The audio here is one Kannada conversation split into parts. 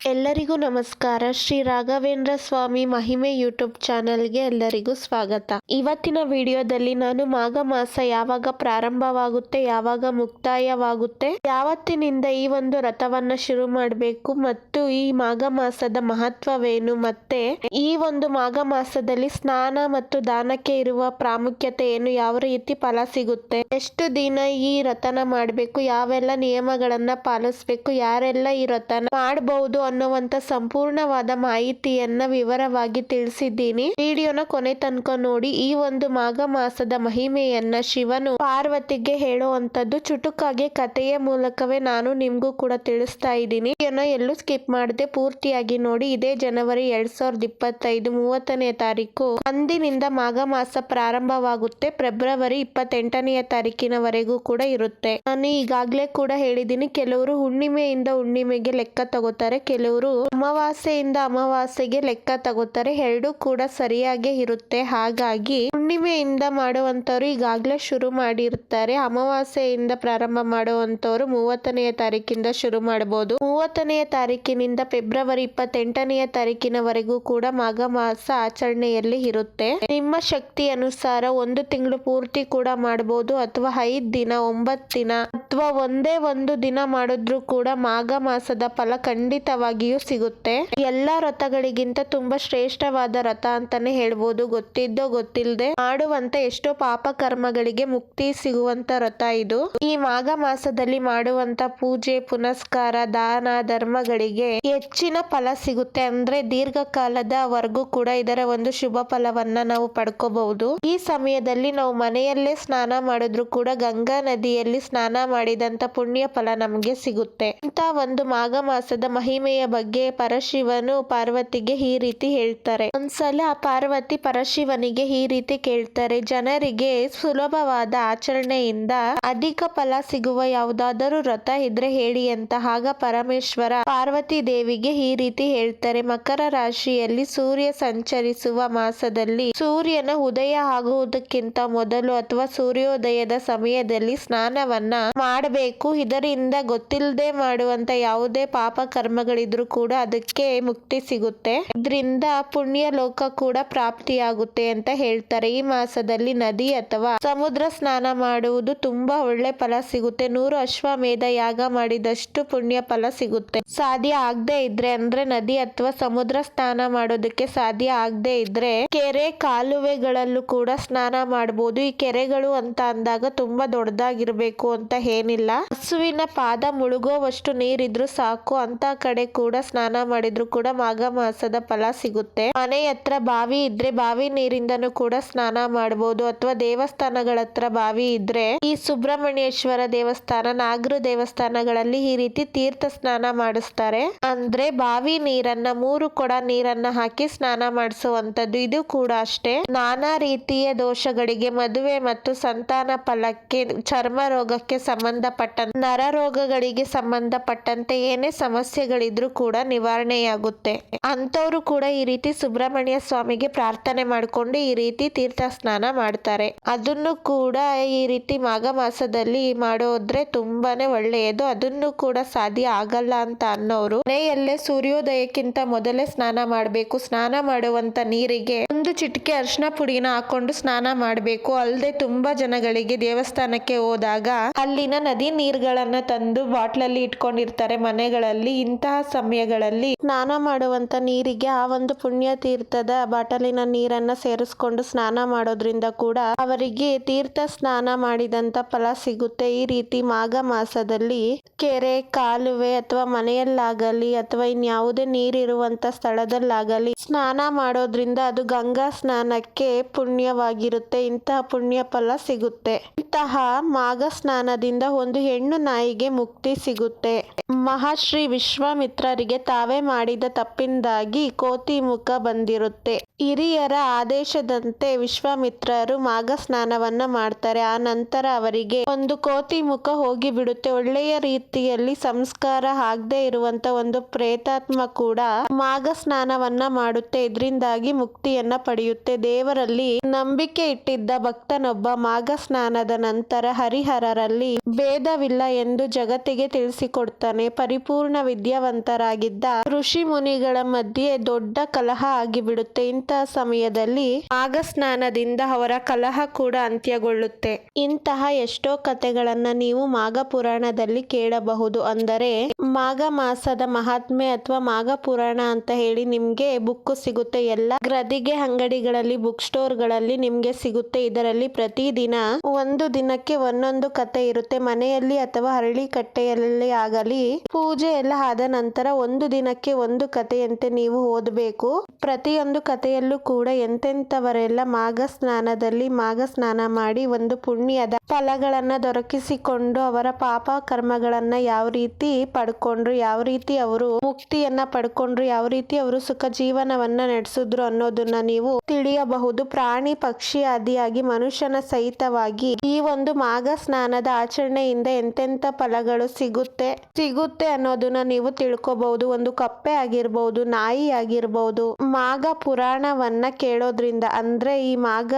ಎಲ್ಲರಿಗೂ ನಮಸ್ಕಾರ. ಶ್ರೀ ರಾಘವೇಂದ್ರ ಸ್ವಾಮಿ ಮಹಿಮೆ ಯೂಟ್ಯೂಬ್ ಚಾನೆಲ್ಗೆ ಎಲ್ಲರಿಗೂ ಸ್ವಾಗತ. ಇವತ್ತಿನ ವಿಡಿಯೋದಲ್ಲಿ ನಾನು ಮಾಘ ಮಾಸ ಯಾವಾಗ ಪ್ರಾರಂಭವಾಗುತ್ತೆ, ಯಾವಾಗ ಮುಕ್ತಾಯವಾಗುತ್ತೆ, ಯಾವತ್ತಿನಿಂದ ಈ ಒಂದು ರಥವನ್ನ ಶುರು ಮಾಡಬೇಕು ಮತ್ತು ಈ ಮಾಘ ಮಾಸದ ಮಹತ್ವವೇನು ಮತ್ತೆ ಈ ಒಂದು ಮಾಘ ಮಾಸದಲ್ಲಿ ಸ್ನಾನ ಮತ್ತು ದಾನಕ್ಕೆ ಇರುವ ಪ್ರಾಮುಖ್ಯತೆ ಏನು, ಯಾವ ರೀತಿ ಫಲ ಸಿಗುತ್ತೆ, ಎಷ್ಟು ದಿನ ಈ ರಥನ ಮಾಡಬೇಕು, ಯಾವೆಲ್ಲ ನಿಯಮಗಳನ್ನ ಪಾಲಿಸ್ಬೇಕು, ಯಾರೆಲ್ಲ ಈ ರಥನ ಮಾಡಬಹುದು ಅನ್ನುವಂತ ಸಂಪೂರ್ಣವಾದ ಮಾಹಿತಿಯನ್ನ ವಿವರವಾಗಿ ತಿಳಿಸಿದ್ದೀನಿ. ವಿಡಿಯೋನ ಕೊನೆ ತನಕ ನೋಡಿ, ಈ ಒಂದು ಮಾಘ ಮಾಸದ ಮಹಿಮೆಯನ್ನ ಶಿವನು ಪಾರ್ವತಿಗೆ ಹೇಳುವಂತದ್ದು ಚುಟುಕಾಗಿ ಕಥೆಯ ಮೂಲಕವೇ ನಾನು ನಿಮ್ಗೂ ಕೂಡ ತಿಳಿಸ್ತಾ ಇದ್ದೀನಿ. ವಿಡಿಯೋನ ಎಲ್ಲೂ ಸ್ಕಿಪ್ ಮಾಡದೆ ಪೂರ್ತಿಯಾಗಿ ನೋಡಿ. ಇದೇ ಜನವರಿ ಎರಡ್ ಸಾವಿರದ ಇಪ್ಪತ್ತೈದು ಮೂವತ್ತನೇ ತಾರೀಕು. ಅಂದಿನಿಂದ ಮಾಘ ಮಾಸ ಪ್ರಾರಂಭವಾಗುತ್ತೆ. ಫೆಬ್ರವರಿ ಇಪ್ಪತ್ತೆಂಟನೆಯ ತಾರೀಕಿನವರೆಗೂ ಕೂಡ ಇರುತ್ತೆ. ನಾನು ಈಗಾಗಲೇ ಕೂಡ ಹೇಳಿದ್ದೀನಿ, ಕೆಲವರು ಹುಣ್ಣಿಮೆಯಿಂದ ಹುಣ್ಣಿಮೆಗೆ ಲೆಕ್ಕ ತಗೋತಾರೆ ಕೆಲವರು ಅಮಾವಾಸ್ಯೆಯಿಂದ ಅಮಾವಾಸ್ಯೆಗೆ ಲೆಕ್ಕ ತಗೋತಾರೆ. ಎರಡು ಕೂಡ ಸರಿಯಾಗಿ ಇರುತ್ತೆ. ಹಾಗಾಗಿ ಹುಣ್ಣಿಮೆಯಿಂದ ಮಾಡುವಂತವರು ಈಗಾಗಲೇ ಶುರು ಮಾಡಿರ್ತಾರೆ. ಅಮಾವಾಸ್ಯೆಯಿಂದ ಪ್ರಾರಂಭ ಮಾಡುವಂತವರು ಮೂವತ್ತನೆಯ ತಾರೀಕಿಂದ ಶುರು ಮಾಡಬಹುದು ಮೂವತ್ತನೆಯ ತಾರೀಕಿನಿಂದ ಫೆಬ್ರವರಿ ಇಪ್ಪತ್ತೆಂಟನೆಯ ತಾರೀಕಿನವರೆಗೂ ಕೂಡ ಮಾಘ ಮಾಸ ಆಚರಣೆಯಲ್ಲಿ ಇರುತ್ತೆ. ನಿಮ್ಮ ಶಕ್ತಿ ಅನುಸಾರ ಒಂದು ತಿಂಗಳು ಪೂರ್ತಿ ಕೂಡ ಮಾಡಬಹುದು ಅಥವಾ ಐದ್ ದಿನ, ಒಂಬತ್ತು ದಿನ. ಅಥವಾ ಒಂದೇ ಒಂದು ದಿನ ಮಾಡಿದ್ರು ಕೂಡ ಮಾಘ ಮಾಸದ ಫಲ ಖಂಡಿತವಾಗಿಯೂ ಸಿಗುತ್ತೆ. ಎಲ್ಲಾ ರಥಗಳಿಗಿಂತ ತುಂಬಾ ಶ್ರೇಷ್ಠವಾದ ರಥ ಅಂತಾನೆ ಹೇಳ್ಬೋದು. ಗೊತ್ತಿದ್ದೋ ಗೊತ್ತಿಲ್ಲದೆ ಮಾಡುವಂತ ಎಷ್ಟೋ ಪಾಪ ಕರ್ಮಗಳಿಗೆ ಮುಕ್ತಿ ಸಿಗುವಂತ ರಥ ಇದು. ಈ ಮಾಘ ಮಾಸದಲ್ಲಿ ಮಾಡುವಂತ ಪೂಜೆ, ಪುನಸ್ಕಾರ, ದಾನ, ಧರ್ಮಗಳಿಗೆ ಹೆಚ್ಚಿನ ಫಲ ಸಿಗುತ್ತೆ. ಅಂದ್ರೆ ದೀರ್ಘಕಾಲದ ವರ್ಗೂ ಕೂಡ ಇದರ ಒಂದು ಶುಭ ಫಲವನ್ನ ನಾವು ಪಡ್ಕೋಬಹುದು. ಈ ಸಮಯದಲ್ಲಿ ನಾವು ಮನೆಯಲ್ಲೇ ಸ್ನಾನ ಮಾಡಿದ್ರು ಕೂಡ ಗಂಗಾ ನದಿಯಲ್ಲಿ ಸ್ನಾನ ಮಾಡಿದಂತ ಪುಣ್ಯ ಫಲ ನಮಗೆ ಸಿಗುತ್ತೆ. ಇಂಥ ಒಂದು ಮಾಘ ಮಾಸದ ಮಹಿಮೆಯ ಬಗ್ಗೆ ಪರಶಿವನು ಪಾರ್ವತಿಗೆ ಈ ರೀತಿ ಹೇಳ್ತಾರೆ. ಒಂದ್ಸಲ ಪಾರ್ವತಿ ಪರಶಿವನಿಗೆ ಈ ರೀತಿ ಕೇಳ್ತಾರೆ, ಜನರಿಗೆ ಸುಲಭವಾದ ಆಚರಣೆಯಿಂದ ಅಧಿಕ ಫಲ ಸಿಗುವ ಯಾವುದಾದರೂ ರಥ ಇದ್ರೆ ಹೇಳಿ ಅಂತ. ಆಗ ಪರಮೇಶ್ವರ ಪಾರ್ವತಿ ದೇವಿಗೆ ಈ ರೀತಿ ಹೇಳ್ತಾರೆ, ಮಕರ ರಾಶಿಯಲ್ಲಿ ಸೂರ್ಯ ಸಂಚರಿಸುವ ಮಾಸದಲ್ಲಿ ಸೂರ್ಯನ ಉದಯ ಆಗುವುದಕ್ಕಿಂತ ಮೊದಲು ಅಥವಾ ಸೂರ್ಯೋದಯದ ಸಮಯದಲ್ಲಿ ಸ್ನಾನವನ್ನ ಮಾಡಬೇಕು. ಇದರಿಂದ ಗೊತ್ತಿಲ್ಲದೆ ಮಾಡುವಂತ ಯಾವುದೇ ಪಾಪ ಕರ್ಮಗಳಿದ್ರು ಕೂಡ ಅದಕ್ಕೆ ಮುಕ್ತಿ ಸಿಗುತ್ತೆ. ಇದರಿಂದ ಪುಣ್ಯ ಲೋಕ ಕೂಡ ಪ್ರಾಪ್ತಿಯಾಗುತ್ತೆ ಅಂತ ಹೇಳ್ತಾರೆ. ಈ ಮಾಸದಲ್ಲಿ ನದಿ ಅಥವಾ ಸಮುದ್ರ ಸ್ನಾನ ಮಾಡುವುದು ತುಂಬಾ ಒಳ್ಳೆ ಫಲ ಸಿಗುತ್ತೆ. ನೂರು ಅಶ್ವಮೇಧ ಯಾಗ ಮಾಡಿದಷ್ಟು ಪುಣ್ಯ ಫಲ ಸಿಗುತ್ತೆ. ಸಾಧ್ಯ ಆಗದೆ ಇದ್ರೆ ಅಂದ್ರೆ ನದಿ ಅಥವಾ ಸಮುದ್ರ ಸ್ನಾನ ಮಾಡೋದಕ್ಕೆ ಸಾಧ್ಯ ಆಗದೆ ಇದ್ರೆ ಕೆರೆ ಕಾಲುವೆಗಳಲ್ಲೂ ಕೂಡ ಸ್ನಾನ ಮಾಡಬಹುದು ಈ ಕೆರೆಗಳು ಅಂತ ಅಂದಾಗ ತುಂಬಾ ದೊಡ್ಡದಾಗಿರ್ಬೇಕು ಅಂತ ಏನಿಲ್ಲ. ಹಸುವಿನ ಪಾದ ಮುಳುಗೋವಷ್ಟು ನೀರಿದ್ರು ಸಾಕು. ಅಂತ ಕಡೆ ಕೂಡ ಸ್ನಾನ ಮಾಡಿದ್ರು ಕೂಡ ಮಾಘ ಮಾಸದ ಫಲ ಸಿಗುತ್ತೆ. ಮನೆ ಹತ್ರ ಬಾವಿ ಇದ್ರೆ ಬಾವಿ ನೀರಿಂದನೂ ಕೂಡ ಸ್ನಾನ ಮಾಡಬಹುದು ಅಥವಾ ದೇವಸ್ಥಾನಗಳ ಹತ್ರ ಬಾವಿ ಇದ್ರೆ ಈ ಸುಬ್ರಹ್ಮಣ್ಯೇಶ್ವರ ದೇವಸ್ಥಾನ, ನಾಗರ ದೇವಸ್ಥಾನಗಳಲ್ಲಿ ಈ ರೀತಿ ತೀರ್ಥ ಸ್ನಾನ ಮಾಡಿಸ್ತಾರೆ. ಅಂದ್ರೆ ಬಾವಿ ನೀರನ್ನ, ಮೂರು ಕೊಡ ನೀರನ್ನ ಹಾಕಿ ಸ್ನಾನ ಮಾಡಿಸುವಂತದ್ದು ಇದು ಕೂಡ ಅಷ್ಟೇ. ನಾನಾ ರೀತಿಯ ದೋಷಗಳಿಗೆ ಮದುವೆ ಮತ್ತು ಸಂತಾನ ಫಲಕ್ಕೆ, ಚರ್ಮ ರೋಗಕ್ಕೆ ಸಂಬಂಧಪಟ್ಟ ನರ ರೋಗಗಳಿಗೆ ಸಂಬಂಧಪಟ್ಟಂತೆ ಏನೇ ಸಮಸ್ಯೆಗಳಿದ್ರು ಕೂಡ ನಿವಾರಣೆಯಾಗುತ್ತೆ. ಅಂತವ್ರು ಕೂಡ ಈ ರೀತಿ ಸುಬ್ರಹ್ಮಣ್ಯ ಸ್ವಾಮಿಗೆ ಪ್ರಾರ್ಥನೆ ಮಾಡಿಕೊಂಡು ಈ ರೀತಿ ತೀರ್ಥ ಸ್ನಾನ ಮಾಡ್ತಾರೆ. ಅದನ್ನು ಕೂಡ ಈ ರೀತಿ ಮಾಘ ಮಾಸದಲ್ಲಿ ಮಾಡೋದ್ರೆ ತುಂಬಾನೇ ಒಳ್ಳೆಯದು. ಅದನ್ನು ಕೂಡ ಸಾಧ್ಯ ಆಗಲ್ಲ ಅಂತ ಅನ್ನೋರು ಮನೆಯಲ್ಲೇ ಸೂರ್ಯೋದಯಕ್ಕಿಂತ ಮೊದಲೇ ಸ್ನಾನ ಮಾಡಬೇಕು. ಸ್ನಾನ ಮಾಡುವಂತ ನೀರಿಗೆ ಒಂದು ಚಿಟಿಕೆ ಅರ್ಶನ ಪುಡಿನ ಹಾಕೊಂಡು ಸ್ನಾನ ಮಾಡಬೇಕು. ಅಲ್ಲದೆ ತುಂಬಾ ಜನಗಳಿಗೆ ದೇವಸ್ಥಾನಕ್ಕೆ ಹೋದಾಗ ಅಲ್ಲಿನ ನದಿ ನೀರ್ಗಳನ್ನ ತಂದು ಬಾಟ್ಲಲ್ಲಿ ಇಟ್ಕೊಂಡಿರ್ತಾರೆ ಮನೆಗಳಲ್ಲಿ. ಇಂತಹ ಸಮಯಗಳಲ್ಲಿ ಸ್ನಾನ ಮಾಡುವಂತ ನೀರಿಗೆ ಆ ಒಂದು ಪುಣ್ಯ ತೀರ್ಥದ ಬಾಟಲಿನ ನೀರನ್ನ ಸೇರಿಸ್ಕೊಂಡು ಸ್ನಾನ ಮಾಡೋದ್ರಿಂದ ಕೂಡ ಅವರಿಗೆ ತೀರ್ಥ ಸ್ನಾನ ಮಾಡಿದಂತ ಫಲ ಸಿಗುತ್ತೆ. ಈ ರೀತಿ ಮಾಘ ಮಾಸದಲ್ಲಿ ಕೆರೆ, ಕಾಲುವೆ ಅಥವಾ ಮನೆಯಲ್ಲಾಗಲಿ ಅಥವಾ ಇನ್ಯಾವುದೇ ನೀರಿರುವಂತ ಸ್ಥಳದಲ್ಲಾಗಲಿ ಸ್ನಾನ ಮಾಡೋದ್ರಿಂದ ಅದು ಗಂಗಾ ಸ್ನಾನಕ್ಕೆ ಪುಣ್ಯವಾಗಿರುತ್ತೆ. ಇಂತಹ ಪುಣ್ಯ ಫಲ ಸಿಗುತ್ತೆ. ಇಂತಹ ಮಾಘ ಸ್ನಾನದಿಂದ ಒಂದು ಹೆಣ್ಣು ನಾಯಿಗೆ ಮುಕ್ತಿ ಸಿಗುತ್ತೆ. ಮಹಾಶ್ರೀ ವಿಶ್ವಾಮಿತ್ರರಿಗೆ ತಾವೇ ಮಾಡಿದ ತಪ್ಪಿಂದಾಗಿ ಕೋತಿ ಮುಖ ಬಂದಿರುತ್ತೆ. ಹಿರಿಯರ ಆದೇಶದಂತೆ ವಿಶ್ವಾಮಿತ್ರರು ಮಾಘ ಸ್ನಾನವನ್ನ ಮಾಡ್ತಾರೆ. ಆ ನಂತರ ಅವರಿಗೆ ಒಂದು ಕೋತಿ ಮುಖ ಹೋಗಿ ಬಿಡುತ್ತೆ ಒಳ್ಳೆಯ ರೀತಿಯಲ್ಲಿ ಸಂಸ್ಕಾರ ಆಗದೆ ಇರುವಂತ ಒಂದು ಪ್ರೇತಾತ್ಮ ಕೂಡ ಮಾಘ ಸ್ನಾನವನ್ನ ಮಾಡುತ್ತೆ. ಇದರಿಂದಾಗಿ ಮುಕ್ತಿಯನ್ನ ಪಡೆಯುತ್ತೆ. ದೇವರಲ್ಲಿ ನಂಬಿಕೆ ಇಟ್ಟಿದ್ದ ಭಕ್ತನೊಬ್ಬ ಮಾಘ ಸ್ನಾನದ ನಂತರ ಹರಿಹರರಲ್ಲಿ ಭೇದವಿಲ್ಲ ಎಂದು ಜಗತ್ತಿಗೆ ತಿಳಿಸಿಕೊಡ್ತಾನೆ. ಪರಿಪೂರ್ಣ ವಿದ್ಯಾವಂತರಾಗಿದ್ದ ಋಷಿ ಮುನಿಗಳ ಮಧ್ಯೆ ದೊಡ್ಡ ಕಲಹ ಆಗಿಬಿಡುತ್ತೆ. ಇಂತಹ ಸಮಯದಲ್ಲಿ ಮಾಗ ಸ್ನಾನದಿಂದ ಅವರ ಕಲಹ ಕೂಡ ಅಂತ್ಯಗೊಳ್ಳುತ್ತೆ. ಇಂತಹ ಎಷ್ಟೋ ಕಥೆಗಳನ್ನ ನೀವು ಮಾಘ ಪುರಾಣದಲ್ಲಿ ಕೇಳಬಹುದು. ಅಂದರೆ ಮಾಘ ಮಾಸದ ಮಹಾತ್ಮೆ ಅಥವಾ ಮಾಘ ಪುರಾಣ ಅಂತ ಹೇಳಿ ನಿಮ್ಗೆ ಬುಕ್ ಸಿಗುತ್ತೆ. ಎಲ್ಲ ಗ್ರದಿಗೆ ಅಂಗಡಿಗಳಲ್ಲಿ, ಬುಕ್ ಸ್ಟೋರ್ಗಳಲ್ಲಿ ನಿಮ್ಗೆ ಸಿಗುತ್ತೆ. ಇದರಲ್ಲಿ ಪ್ರತಿದಿನ ಒಂದು ದಿನಕ್ಕೆ ಒಂದೊಂದು ಕತೆ ಇರುತ್ತೆ. ಮನೆಯಲ್ಲಿ ಅಥವಾ ಹರಳಿ ಕಟ್ಟೆಯಲ್ಲಿ ಆಗಲಿ ಪೂಜೆ ಎಲ್ಲ ಆದ ನಂತರ ಒಂದು ದಿನಕ್ಕೆ ಒಂದು ಕಥೆಯಂತೆ ನೀವು ಓದಬೇಕು. ಪ್ರತಿಯೊಂದು ಕಥೆಯಲ್ಲೂ ಕೂಡ ಎಂತೆಂಥವರೆಲ್ಲ ಮಾಘ ಸ್ನಾನದಲ್ಲಿ ಮಾಘ ಸ್ನಾನ ಮಾಡಿ ಒಂದು ಪುಣ್ಯದ ಫಲಗಳನ್ನ ದೊರಕಿಸಿಕೊಂಡು ಅವರ ಪಾಪ ಕರ್ಮಗಳನ್ನ ಯಾವ ರೀತಿ ಪಡ್ಕೊಂಡ್ರು, ಯಾವ ರೀತಿ ಅವರು ಮುಕ್ತಿಯನ್ನ ಪಡ್ಕೊಂಡ್ರು, ಯಾವ ರೀತಿ ಅವರು ಸುಖ ಜೀವನವನ್ನ ನಡೆಸಿದ್ರು ಅನ್ನೋದನ್ನ ನೀವು ತಿಳಿಯಬಹುದು. ಪ್ರಾಣಿ ಪಕ್ಷಿ ಆದಿಯಾಗಿ ಮನುಷ್ಯನ ಸಹಿತವಾಗಿ ಈ ಒಂದು ಮಾಘ ಸ್ನಾನದ ಆಚರಣೆಯಿಂದ ಎಂತೆಂತ ಫಲಗಳು ಸಿಗುತ್ತೆ? ಸಿಗುತ್ತೆ ಅನ್ನೋದನ್ನ ನೀವು ತಿಳ್ಕೊಬಹುದು. ಒಂದು ಕಪ್ಪೆ ಆಗಿರ್ಬಹುದು ನಾಯಿ ಆಗಿರ್ಬಹುದು ಮಾಘ ಪುರಾಣವನ್ನ ಕೇಳೋದ್ರಿಂದ, ಅಂದ್ರೆ ಈ ಮಾಘ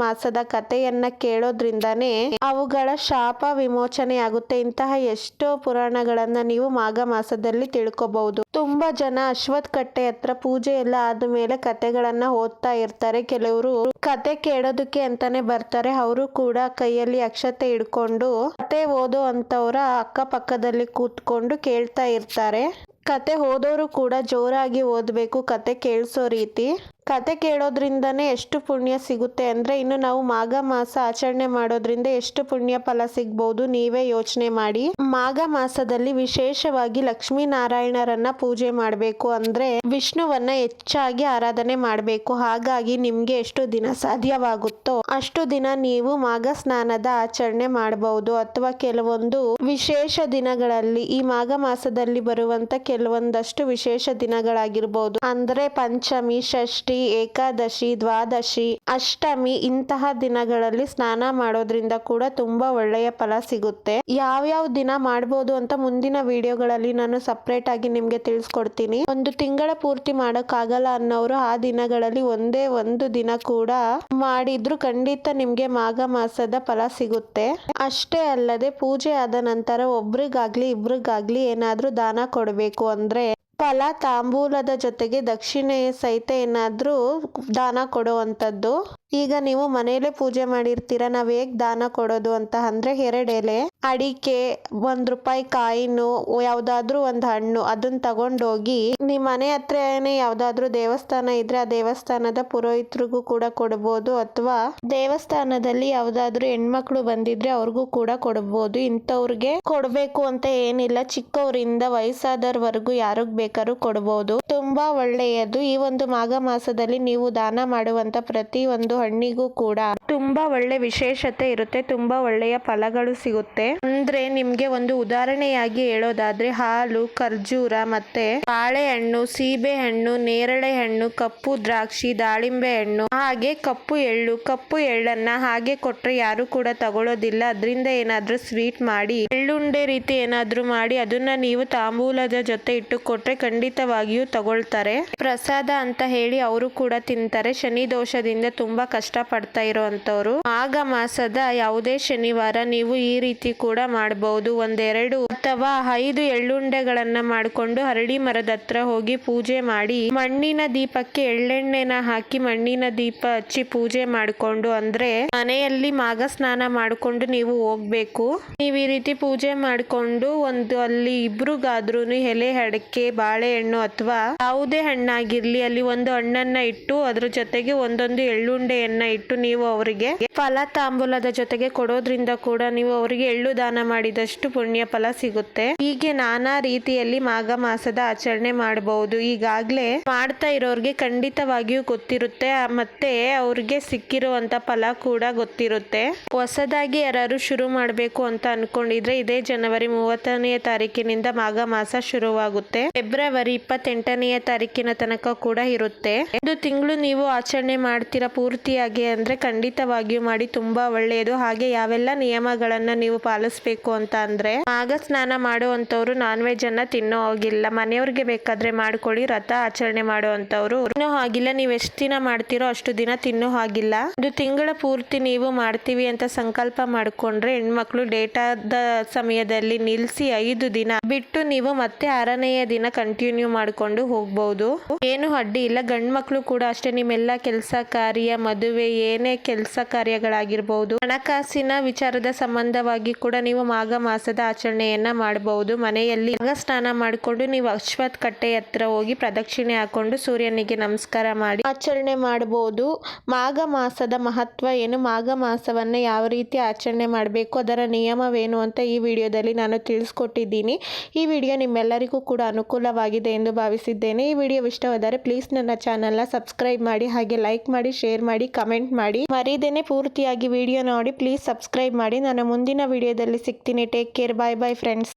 ಮಾಸದ ಕಥೆಯನ್ನ ಕೇಳೋದ್ರಿಂದಾನೇ ಅವುಗಳ ಶಾಪ ವಿಮೋಚನೆ ಆಗುತ್ತೆ. ಇಂತಹ ಎಷ್ಟೋ ಪುರಾಣಗಳನ್ನ ನೀವು ಮಾಘ ಮಾಸದಲ್ಲಿ ತಿಳ್ಕೊಬಹುದು. ತುಂಬಾ ಜನ ಅಶ್ವತ್ ಕಟ್ಟೆ ಹತ್ರ ಪೂಜೆ ಎಲ್ಲ ಆದ್ಮೇಲೆ ಕತೆಗಳನ್ನ ಓದ್ತಾ ಇರ್ತಾರೆ. ಕೆಲವರು ಕತೆ ಕೇಳೋದಕ್ಕೆ ಅಂತಾನೆ ಬರ್ತಾರೆ. ಅವರು ಕೂಡ ಕೈಯಲ್ಲಿ ಅಕ್ಷತೆ ಹಿಡ್ಕೊಂಡು ಕತೆ ಓದೋ ಅಂಥವ್ರ ಅಕ್ಕಪಕ್ಕದಲ್ಲಿ ಕೂತ್ಕೊಂಡು ಕೇಳ್ತಾ ಇರ್ತಾರೆ. ಕತೆ ಓದೋರು ಕೂಡ ಜೋರಾಗಿ ಓದಬೇಕು, ಕತೆ ಕೇಳಿಸೋ ರೀತಿ. ಕತೆ ಕೇಳೋದ್ರಿಂದನೇ ಎಷ್ಟು ಪುಣ್ಯ ಸಿಗುತ್ತೆ ಅಂದ್ರೆ ಇನ್ನು ನಾವು ಮಾಘ ಮಾಸ ಆಚರಣೆ ಮಾಡೋದ್ರಿಂದ ಎಷ್ಟು ಪುಣ್ಯ ಫಲ ಸಿಗ್ಬೋದು ನೀವೇ ಯೋಚನೆ ಮಾಡಿ. ಮಾಘ ಮಾಸದಲ್ಲಿ ವಿಶೇಷವಾಗಿ ಲಕ್ಷ್ಮೀ ನಾರಾಯಣರನ್ನ ಪೂಜೆ ಮಾಡಬೇಕು ಅಂದ್ರೆ ವಿಷ್ಣುವನ್ನ ಹೆಚ್ಚಾಗಿ ಆರಾಧನೆ ಮಾಡಬೇಕು. ಹಾಗಾಗಿ ನಿಮಗೆ ಎಷ್ಟು ದಿನ ಸಾಧ್ಯವಾಗುತ್ತೋ ಅಷ್ಟು ದಿನ ನೀವು ಮಾಘ ಸ್ನಾನದ ಆಚರಣೆ ಮಾಡಬಹುದು ಅಥವಾ ಕೆಲವೊಂದು ವಿಶೇಷ ದಿನಗಳಲ್ಲಿ ಈ ಮಾಘ ಮಾಸದಲ್ಲಿ ಬರುವಂತ ಕೆಲವೊಂದಷ್ಟು ವಿಶೇಷ ದಿನಗಳಾಗಿರ್ಬೋದು. ಅಂದ್ರೆ ಪಂಚಮಿ, ಷಷ್ಠಿ ಏಕಾದಶಿ, ದ್ವಾದಶಿ, ಅಷ್ಟಮಿ ಇಂತಹ ದಿನಗಳಲ್ಲಿ ಸ್ನಾನ ಮಾಡೋದ್ರಿಂದ ಕೂಡ ತುಂಬಾ ಒಳ್ಳೆಯ ಫಲ ಸಿಗುತ್ತೆ. ಯಾವ್ಯಾವ ದಿನ ಮಾಡ್ಬೋದು ಅಂತ ಮುಂದಿನ ವಿಡಿಯೋಗಳಲ್ಲಿ ನಾನು ಸಪ್ರೇಟ್ ಆಗಿ ನಿಮ್ಗೆ ತಿಳಿಸ್ಕೊಡ್ತೀನಿ. ಒಂದು ತಿಂಗಳ ಪೂರ್ತಿ ಮಾಡೋಕ್ಕಾಗಲ್ಲ ಅನ್ನೋರು ಆ ದಿನಗಳಲ್ಲಿ ಒಂದೇ ಒಂದು ದಿನ ಕೂಡ ಮಾಡಿದ್ರು ಖಂಡಿತ ನಿಮ್ಗೆ ಮಾಘ ಮಾಸದ ಫಲ ಸಿಗುತ್ತೆ. ಅಷ್ಟೇ ಅಲ್ಲದೆ ಪೂಜೆ ಆದ ನಂತರ ಒಬ್ರಿಗಾಗ್ಲಿ, ಇಬ್ರಿಗಾಗ್ಲಿ ಏನಾದ್ರೂ ದಾನ ಕೊಡಬೇಕು ಅಂದ್ರೆ ಫಲ ತಾಂಬೂಲದ ಜೊತೆಗೆ ದಕ್ಷಿಣೆ ಸಹಿತ ಏನಾದರೂ ದಾನ ಕೊಡುವಂಥದ್ದು? ಈಗ ನೀವು ಮನೆಯಲ್ಲೇ ಪೂಜೆ ಮಾಡಿರ್ತೀರ? ನಾವ್ ಹೇಗ್ ದಾನ ಕೊಡೋದು ಅಂತ? ಅಂದ್ರೆ ಎರಡು ಎಲೆ ಅಡಿಕೆ, ಒಂದ್ ರೂಪಾಯಿ ಕಾಯಿನು, ಯಾವ್ದಾದ್ರು ಒಂದ್ ಹಣ್ಣು ಅದನ್ನ ತಗೊಂಡೋಗಿ ನಿಮ್ ಮನೆ ಹತ್ರನೇ ಯಾವ್ದಾದ್ರು ದೇವಸ್ಥಾನ ಇದ್ರೆ ಆ ದೇವಸ್ಥಾನದ ಪುರೋಹಿತರಿಗೂ ಕೂಡ ಕೊಡ್ಬೋದು ಅಥವಾ ದೇವಸ್ಥಾನದಲ್ಲಿ ಯಾವ್ದಾದ್ರು ಹೆಣ್ಮಕ್ಳು ಬಂದಿದ್ರೆ ಅವ್ರಿಗೂ ಕೂಡ ಕೊಡ್ಬೋದು. ಇಂಥವ್ರಿಗೆ ಕೊಡ್ಬೇಕು ಅಂತ ಏನಿಲ್ಲ. ಚಿಕ್ಕವರಿಂದ ವಯಸ್ಸಾದವರೆಗೂ ಯಾರಿಗ್ ಬೇಕಾದ್ರೂ ಕೊಡ್ಬೋದು. ತುಂಬಾ ಒಳ್ಳೆಯದು. ಈ ಒಂದು ಮಾಘ ಮಾಸದಲ್ಲಿ ನೀವು ದಾನ ಮಾಡುವಂತ ಪ್ರತಿ ಒಂದು ಹಣ್ಣಿಗೂ ಕೂಡ ತುಂಬಾ ಒಳ್ಳೆ ವಿಶೇಷತೆ ಇರುತ್ತೆ, ತುಂಬಾ ಒಳ್ಳೆಯ ಫಲಗಳು ಸಿಗುತ್ತೆ. ಅಂದ್ರೆ ನಿಮ್ಗೆ ಒಂದು ಉದಾಹರಣೆಯಾಗಿ ಹೇಳೋದಾದ್ರೆ ಹಾಲು, ಖರ್ಜೂರ ಮತ್ತೆ ಬಾಳೆಹಣ್ಣು ಸೀಬೆ ಹಣ್ಣು ನೇರಳೆ ಹಣ್ಣು ಕಪ್ಪು ದ್ರಾಕ್ಷಿ, ದಾಳಿಂಬೆ ಹಣ್ಣು, ಹಾಗೆ ಕಪ್ಪು ಎಳ್ಳು. ಕಪ್ಪು ಎಳ್ಳನ್ನ ಹಾಗೆ ಕೊಟ್ರೆ ಯಾರು ಕೂಡ ತಗೊಳ್ಳೋದಿಲ್ಲ ಅದರಿಂದ ಏನಾದ್ರೂ ಸ್ವೀಟ್ ಮಾಡಿ, ಎಳ್ಳುಂಡೆ ರೀತಿ ಏನಾದ್ರೂ ಮಾಡಿ ಅದನ್ನ ನೀವು ತಾಂಬೂಲದ ಜೊತೆ ಇಟ್ಟು ಕೊಟ್ರೆ ಖಂಡಿತವಾಗಿಯೂ ತಗೊಳ್ತಾರೆ. ಪ್ರಸಾದ ಅಂತ ಹೇಳಿ ಅವರು ಕೂಡ ತಿಂತಾರೆ. ಶನಿ ದೋಷದಿಂದ ತುಂಬಾ ಕಷ್ಟ ಪಡ್ತಾ ಇರೋಂಥವ್ರು ಆಗ ಮಾಸದ ಯಾವುದೇ ಶನಿವಾರ ನೀವು ಈ ರೀತಿ ಕೂಡ ಮಾಡಬಹುದು. ಒಂದೆರಡು ಅಥವಾ ಐದು ಎಳ್ಳುಂಡೆಗಳನ್ನ ಮಾಡಿಕೊಂಡು ಹರಡಿ ಮರದ ಹತ್ರ ಹೋಗಿ ಪೂಜೆ ಮಾಡಿ ಮಣ್ಣಿನ ದೀಪಕ್ಕೆ ಎಳ್ಳೆಣ್ಣೆನ ಹಾಕಿ ಮಣ್ಣಿನ ದೀಪ ಹಚ್ಚಿ ಪೂಜೆ ಮಾಡಿಕೊಂಡು ಅಂದ್ರೆ ಮನೆಯಲ್ಲಿ ಮಾಗ ಸ್ನಾನ ಮಾಡಿಕೊಂಡು ನೀವು ಹೋಗ್ಬೇಕು. ನೀವು ಈ ರೀತಿ ಪೂಜೆ ಮಾಡಿಕೊಂಡು ಒಂದು ಅಲ್ಲಿ ಇಬ್ರಿಗಾದ್ರೂ ಎಲೆ, ಅಡಕೆ, ಬಾಳೆಹಣ್ಣು ಅಥವಾ ಯಾವುದೇ ಹಣ್ಣಾಗಿರ್ಲಿ ಅಲ್ಲಿ ಒಂದು ಹಣ್ಣನ್ನ ಇಟ್ಟು ಅದ್ರ ಜೊತೆಗೆ ಒಂದೊಂದು ಎಳ್ಳುಂಡೆಯನ್ನ ಇಟ್ಟು ನೀವು ಅವರಿಗೆ ಅವರಿಗೆ ಫಲ ತಾಂಬೂಲದ ಜೊತೆಗೆ ಕೊಡೋದ್ರಿಂದ ಕೂಡ ನೀವು ಅವರಿಗೆ ಎಳ್ಳು ದಾನ ಮಾಡಿದಷ್ಟು ಪುಣ್ಯ ಫಲ ಸಿಗುತ್ತೆ. ಹೀಗೆ ನಾನಾ ರೀತಿಯಲ್ಲಿ ಮಾಘ ಮಾಸದ ಆಚರಣೆ ಮಾಡಬಹುದು. ಈಗಾಗ್ಲೇ ಮಾಡ್ತಾ ಇರೋರಿಗೆ ಖಂಡಿತವಾಗಿಯೂ ಗೊತ್ತಿರುತ್ತೆ. ಮತ್ತೆ ಅವ್ರಿಗೆ ಸಿಕ್ಕಿರುವಂತ ಫಲ ಕೂಡ ಗೊತ್ತಿರುತ್ತೆ. ಹೊಸದಾಗಿ ಯಾರು ಶುರು ಮಾಡಬೇಕು ಅಂತ ಅನ್ಕೊಂಡಿದ್ರೆ ಇದೇ ಜನವರಿ ಮೂವತ್ತನೆಯ ತಾರೀಕಿನಿಂದ ಮಾಘ ಮಾಸ ಶುರುವಾಗುತ್ತೆ. ಫೆಬ್ರವರಿ ಇಪ್ಪತ್ತೆಂಟನೆಯ ತಾರೀಕಿನ ತನಕ ಕೂಡ ಇರುತ್ತೆ. ಒಂದು ತಿಂಗಳು ನೀವು ಆಚರಣೆ ಮಾಡ್ತೀರಾ ಪೂರ್ತಿಯಾಗಿ ಅಂದ್ರೆ ಖಂಡಿತವಾಗಿಯೂ ಮಾಡಿ ತುಂಬಾ ಒಳ್ಳೆಯದು. ಹಾಗೆ ಯಾವೆಲ್ಲ ನಿಯಮಗಳನ್ನ ನೀವು ಪಾಲಿಸಬೇಕು ಅಂತ ಅಂದ್ರೆ, ಆಗ ಸ್ನಾನ ಮಾಡುವಂತವ್ರು ನಾನ್ ವೆಜ್ ಅನ್ನ ತಿನ್ನೋ ಹೋಗಿಲ್ಲ. ಮನೆಯವ್ರಿಗೆ ಬೇಕಾದ್ರೆ ಮಾಡ್ಕೊಳ್ಳಿ, ರಥ ಆಚರಣೆ ಮಾಡುವಂತವ್ರು ತಿನ್ನೋ ಹಾಗಿಲ್ಲ. ನೀವು ಎಷ್ಟು ದಿನ ಮಾಡ್ತೀರೋ ಅಷ್ಟು ದಿನ ತಿನ್ನೋ ಹಾಗಿಲ್ಲ. ಒಂದು ತಿಂಗಳ ಪೂರ್ತಿ ನೀವು ಮಾಡ್ತೀವಿ ಅಂತ ಸಂಕಲ್ಪ ಮಾಡ್ಕೊಂಡ್ರೆ ಹೆಣ್ಮಕ್ಳು ಡೇಟಾದ ಸಮಯದಲ್ಲಿ ನಿಲ್ಸಿ ಐದು ದಿನ ಬಿಟ್ಟು ನೀವು ಮತ್ತೆ ಆರನೆಯ ದಿನ ಕಂಟಿನ್ಯೂ ಮಾಡ್ಕೊಂಡು ಹೋಗ್ಬಹುದು ಏನು ಅಡ್ಡಿ ಇಲ್ಲ. ಗಂಡ್ ಮಕ್ಳು ಕೂಡ ಅಷ್ಟೇ. ನಿಮ್ಮೆಲ್ಲ ಕೆಲಸ ಕಾರ್ಯ, ಮದುವೆ, ಏನೇ ಕೆಲಸ ಕಾರ್ಯಗಳಾಗಿರ್ಬಹುದು ಹಣಕಾಸಿನ ವಿಚಾರದ ಸಂಬಂಧವಾಗಿ ಕೂಡ ನೀವು ಮಾಘ ಮಾಸದ ಆಚರಣೆಯನ್ನ ಮಾಡಬಹುದು ಮನೆಯಲ್ಲಿ ಮಗ ಸ್ನಾನ ಮಾಡಿಕೊಂಡು ನೀವು ಅಶ್ವತ್ ಕಟ್ಟೆ ಹತ್ರ ಹೋಗಿ ಪ್ರದಕ್ಷಿಣೆ ಹಾಕೊಂಡು ಸೂರ್ಯನಿಗೆ ನಮಸ್ಕಾರ ಮಾಡಿ ಆಚರಣೆ ಮಾಡಬಹುದು ಮಾಘ ಮಾಸದ ಮಹತ್ವ ಏನು? ಮಾಘ ಮಾಸವನ್ನ ಯಾವ ರೀತಿ ಆಚರಣೆ ಮಾಡಬೇಕು? ಅದರ ನಿಯಮವೇನು ಅಂತ ಈ ವಿಡಿಯೋದಲ್ಲಿ ನಾನು ತಿಳಿಸ್ಕೊಟ್ಟಿದ್ದೀನಿ. ಈ ವಿಡಿಯೋ ನಿಮ್ಮೆಲ್ಲರಿಗೂ ಕೂಡ ಅನುಕೂಲವಾಗಿದೆ ಎಂದು ಭಾವಿಸಿದ್ದೇನೆ. ಈ ವಿಡಿಯೋ ಇಷ್ಟವಾದರೆ ಪ್ಲೀಸ್ ನನ್ನ ಚಾನಲ್ನ ಸಬ್ಸ್ಕ್ರೈಬ್ ಮಾಡಿ, ಹಾಗೆ ಲೈಕ್ ಮಾಡಿ, ಶೇರ್ ಮಾಡಿ, ಕಮೆಂಟ್ ಮಾಡಿ. ಮರೀದೇನೆ ಪೂರ್ತಿಯಾಗಿ ವಿಡಿಯೋ ನೋಡಿ ಪ್ಲೀಸ್ ಸಬ್ಸ್ಕ್ರೈಬ್ ಮಾಡಿ. ನಾನು ಮುಂದಿನ ವಿಡಿಯೋದಲ್ಲಿ ಸಿಗ್ತೀನಿ. Take care bye bye friends